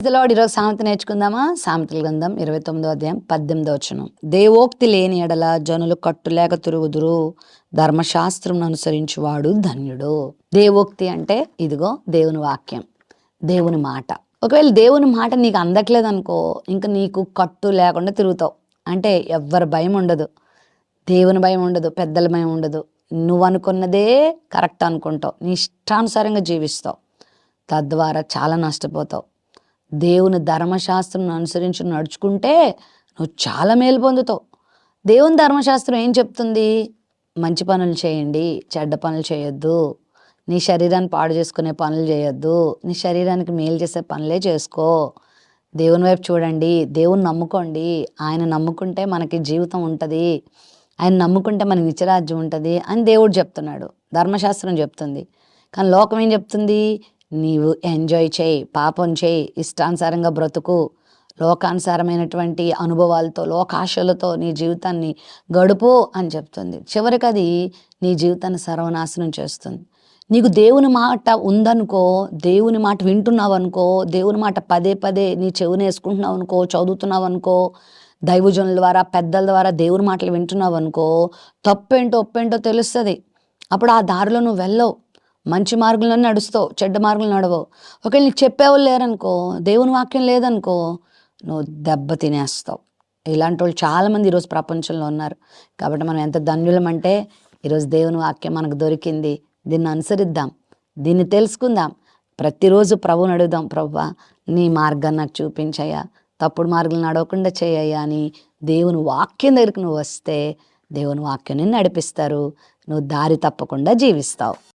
ఇందులో ఈరోజు సామెత నేర్చుకుందామా? సామెతల గ్రంథం ఇరవై తొమ్మిదో అధ్యాయం పద్దెనిమిదో వచనం. దేవోక్తి లేని ఎడల జనులు కట్టులేక తిరుగుదురు. ధర్మశాస్త్రం అనుసరించువాడు ధన్యుడు. దేవోక్తి అంటే ఇదిగో దేవుని వాక్యం దేవుని మాట. ఒకవేళ దేవుని మాట నీకు అందట్లేదనుకో ఇంకా నీకు కట్టు లేకుండా తిరుగుతావు. అంటే ఎవ్వరి భయం ఉండదు. దేవుని భయం ఉండదు పెద్దల భయం ఉండదు. నువ్వు అనుకున్నదే కరెక్ట్ అనుకుంటావు. నీ ఇష్టానుసారంగా జీవిస్తావు. తద్వారా చాలా నష్టపోతావు. దేవుని ధర్మశాస్త్రం అనుసరించి నడుచుకుంటే నువ్వు చాలా మేలు పొందుతావు. దేవుని ధర్మశాస్త్రం ఏం చెప్తుంది? మంచి పనులు చేయండి చెడ్డ పనులు చేయొద్దు. నీ శరీరాన్ని పాడు చేసుకునే పనులు చేయొద్దు. నీ శరీరానికి మేలు చేసే పనులే చేసుకో. దేవుని వైపు చూడండి దేవుని నమ్ముకోండి. ఆయన నమ్ముకుంటే మనకి జీవితం ఉంటుంది. ఆయన నమ్ముకుంటే మనకి నిత్యరాజ్యం ఉంటుంది అని దేవుడు చెప్తున్నాడు. ధర్మశాస్త్రం చెప్తుంది. కానీ లోకం ఏం చెప్తుంది? నీవు ఎంజాయ్ చేయి పాపం చేయి ఇష్టానుసారంగా బ్రతుకు. లోకానుసారమైనటువంటి అనుభవాలతో లోకాశలతో నీ జీవితాన్ని గడుపు అని చెప్తుంది. చివరికి అది నీ జీవితాన్ని సర్వనాశనం చేస్తుంది. నీకు దేవుని మాట ఉందనుకో దేవుని మాట వింటున్నావు అనుకో దేవుని మాట పదే పదే నీ చెవుని వేసుకుంటున్నావు అనుకో చదువుతున్నావు అనుకో దైవజనుల ద్వారా పెద్దల ద్వారా దేవుని మాటలు వింటున్నావు అనుకో తప్పేంటో ఒప్పేంటో తెలుస్తుంది. అప్పుడు ఆ దారిలో నువ్వు వెళ్ళవు. మంచి మార్గంలో నడుస్తావు చెడ్డ మార్గంలో నడవవు. ఒకవేళ నీకు చెప్పేవాళ్ళు లేరనుకో దేవుని వాక్యం లేదనుకో నువ్వు దెబ్బ తినేస్తావు. ఇలాంటి వాళ్ళు చాలామంది ఈరోజు ప్రపంచంలో ఉన్నారు. కాబట్టి మనం ఎంత ధన్యులం అంటే ఈరోజు దేవుని వాక్యం మనకు దొరికింది. దీన్ని అనుసరిద్దాం దీన్ని తెలుసుకుందాం. ప్రతిరోజు ప్రభుని అడుగుదాం ప్రభా నీ మార్గాన్ని నాకు చూపించయ్యా. తప్పుడు మార్గాలు నడవకుండా చేయయ్యా అని దేవుని వాక్యం దగ్గరికి నువ్వు వస్తే దేవుని వాక్యం నిన్ను నడిపిస్తారు. నువ్వు దారి తప్పకుండా జీవిస్తావు.